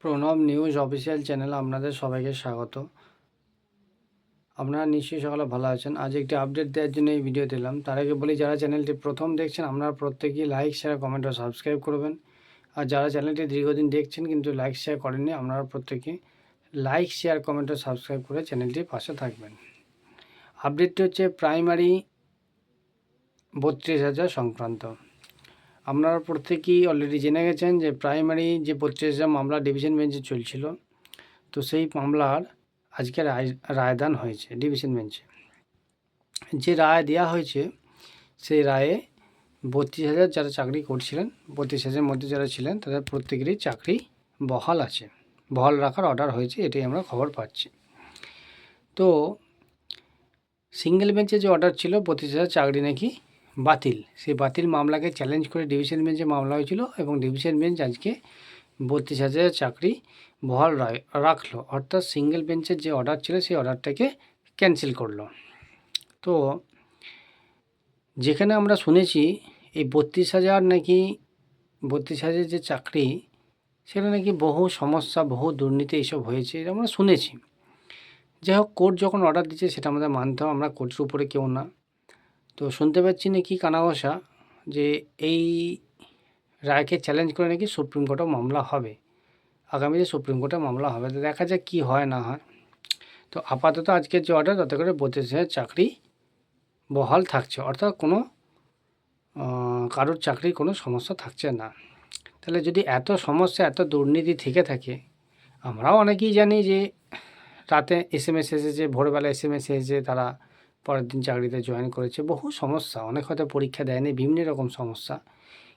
Pranab news official channel আপনাদের সবাইকে স্বাগত। আপনারা নিশ্চয়ই সকালে ভালো আছেন। আজ একটি আপডেট দেওয়ার জন্য এই ভিডিও দিলাম তার আগে বলি, যারা চ্যানেলটি প্রথম দেখছেন, আপনারা প্রত্যেকেই লাইক শেয়ার কমেন্ট ও সাবস্ক্রাইব করবেন। আর যারা চ্যানেলটি দীর্ঘদিন দেখছেন কিন্তু লাইক শেয়ার করেননি, আপনারা প্রত্যেকে লাইক শেয়ার কমেন্ট ও সাবস্ক্রাইব করে চ্যানেলটির পাশে থাকবেন। আপডেটটি হচ্ছে প্রাইমারি বত্রিশ হাজার সংক্রান্ত। আপনারা প্রত্যেকেই অলরেডি জেনে গেছেন যে প্রাইমারি যে হাজার মামলা ডিভিশন বেঞ্চে চলছিল। তো সেই মামলার আজকে রায়, রায়দান হয়েছে ডিভিশন বেঞ্চে যে রায় দেওয়া হয়েছে, সেই রায়ে বত্রিশ হাজার যারা চাকরি করছিলেন, বত্রিশ হাজারের মধ্যে যারা ছিলেন, তাদের প্রত্যেকেরই চাকরি বহাল আছে। বহাল রাখার অর্ডার হয়েছে, এটাই আমরা খবর পাচ্ছি। তো সিঙ্গেল বেঞ্চে যে অর্ডার ছিল, বত্রিশ হাজার চাকরি নাকি বাতিল। সেই বাতিল মামলাকে চ্যালেঞ্জ করে ডিভিশন বেঞ্চে মামলা হয়েছিল এবং ডিভিশন বেঞ্চ আজকে বত্রিশ হাজারের চাকরি বহাল রাখল। অর্থাৎ সিঙ্গেল বেঞ্চের যে অর্ডার ছিল, সেই অর্ডারটাকে ক্যান্সেল করল। তো যেখানে আমরা শুনেছি, এই বত্রিশ হাজার নাকি, বত্রিশ হাজার যে চাকরি সেটা নাকি বহু সমস্যা, বহু দুর্নীতি এইসব হয়েছে, এটা আমরা শুনেছি। যাই হোক কোর্ট যখন অর্ডার দিচ্ছে, সেটা আমাদের মানতে হবে। আমরা কোর্টের উপরে কেউ না। তো শুনতে পাচ্ছি নাকি কানাঘষা যে এই রায়কে চ্যালেঞ্জ করে নাকি সুপ্রিম কোর্টে মামলা হবে। আগামীতে সুপ্রিম কোর্টে মামলা হবে। তো দেখা যাক কী হয় না হয়। তো আপাতত আজকের যে অর্ডার তাতে করে বত্রিশ চাকরি বহাল থাকছে। অর্থাৎ কোনো কারোর চাকরির কোনো সমস্যা থাকছে না। তাহলে যদি এত সমস্যা, এত দুর্নীতি থেকে থাকে, আমরাও অনেকেই জানি যে রাতে এস এম এস এসেছে, ভোরবেলা এস এম এস এসেছে, তারা পরের দিন চাকরিতে জয়েন করেছে। বহু সমস্যা, অনেক হয়তো পরীক্ষা দেয়নি, বিভিন্ন রকম সমস্যা।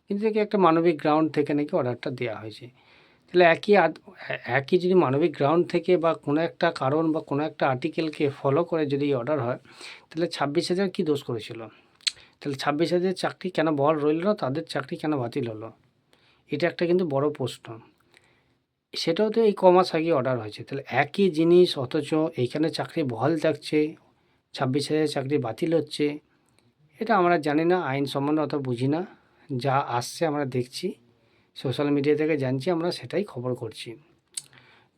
কিন্তু দেখি একটা মানবিক গ্রাউন্ড থেকে নাকি অর্ডারটা দেওয়া হয়েছে। তাহলে একই একই যদি মানবিক গ্রাউন্ড থেকে বা কোনো একটা কারণ বা কোনো একটা আর্টিকেলকে ফলো করে যদি অর্ডার হয়, তাহলে ছাব্বিশ হাজার কী দোষ করেছিল? তাহলে ছাব্বিশ হাজার চাকরি কেন বল রইল না, তাদের চাকরি কেন বাতিল হলো? এটা একটা কিন্তু বড় প্রশ্ন। সেটাও তো এই কমাস আগে অর্ডার হয়েছে। তাহলে একই জিনিস, অথচ এইখানে চাকরি বহাল থাকছে ছাব্বিশ হাজার চাকরি বাতিল হচ্ছে। এটা আমরা জানি না, আইন সম্বন্ধে অত বুঝি না। যা আসছে আমরা দেখছি, সোশ্যাল মিডিয়া থেকে জানছি, আমরা সেটাই খবর করছি।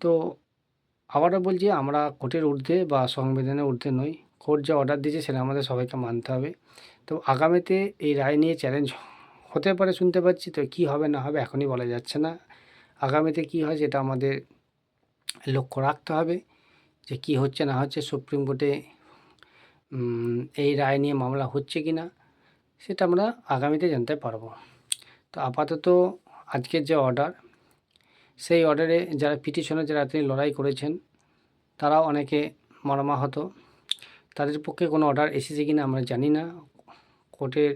তো আবারও বলছি, আমরা কোর্টের ঊর্ধ্বে বা সংবিধানের ঊর্ধ্বে নই। কোর্ট যা অর্ডার দিয়েছে সেটা আমাদের সবাইকে মানতে হবে। তো আগামীতে এই রায় নিয়ে চ্যালেঞ্জ হতে পারে, শুনতে পাচ্ছি। তো কী হবে, না হবে এখনই বলা যাচ্ছে না। আগামীতে কী হয় সেটা আমাদের লক্ষ্য রাখতে হবে। যে কি হচ্ছে, না হচ্ছে সুপ্রিম কোর্টে এই রায় নিয়ে মামলা হচ্ছে কি না, সেটা আমরা আগামীতে জানতে পারব। তো আপাতত আজকের যে অর্ডার সেই অর্ডারে যারা পিটিশনে যারা তিনি লড়াই করেছেন, তারাও অনেকে মর্মাহত। তাদের পক্ষে কোনো অর্ডার এসেছে কি না আমরা জানি না। কোর্টের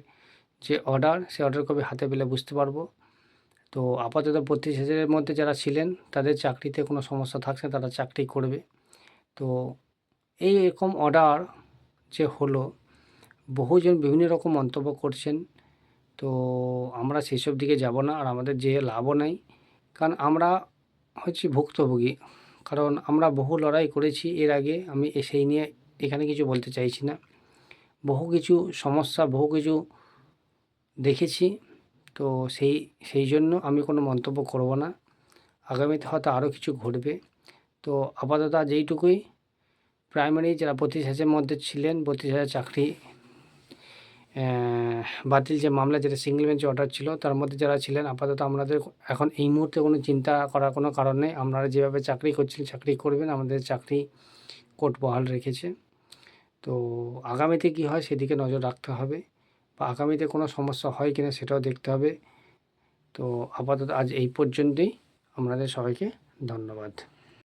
যে অর্ডার সে অর্ডার কবে হাতে পেলে বুঝতে পারব। তো আপাতত বত্রিশ হাজারের মধ্যে যারা ছিলেন, তাদের চাকরিতে কোনো সমস্যা থাকছে তারা চাকরি করবে। তো এই এরকম অর্ডার যে হলো, বহুজন বিভিন্ন রকম মন্তব্য করছেন। তো আমরা সেই সব দিকে যাব না আর আমাদের যে লাভও নাই। কারণ আমরা হচ্ছে ভুক্তভোগী। কারণ আমরা বহু লড়াই করেছি এর আগে, আমি সেই নিয়ে এখানে কিছু বলতে চাইছি না। বহু কিছু সমস্যা, বহু কিছু দেখেছি। তো সেই সেই জন্য আমি কোনো মন্তব্য করব না। আগামীতে হয়তো আরও কিছু ঘটবে। তো আপাতত আজ এইটুকুই। প্রাইমারি যারা বত্রিশ হাজারের মধ্যে ছিলেন, বত্রিশ হাজার চাকরি বাতিল যে মামলা যেটা সিঙ্গেল বেঞ্চ অর্ডার ছিল, তার মধ্যে যারা ছিলেন, আপাতত আমাদের এখন এই মুহূর্তে কোনো চিন্তা করার কোনো কারণ নেই। আপনারা যেভাবে চাকরি করছেন চাকরি করবেন, আমাদের চাকরি কোর্ট বহাল রেখেছে। তো আগামীতে কি হয় সেদিকে নজর রাখতে হবে বা আগামীতে কোনো সমস্যা হয় কিনা সেটাও দেখতে হবে। তো আপাতত আজ এই পর্যন্তই। আপনাদের সবাইকে ধন্যবাদ।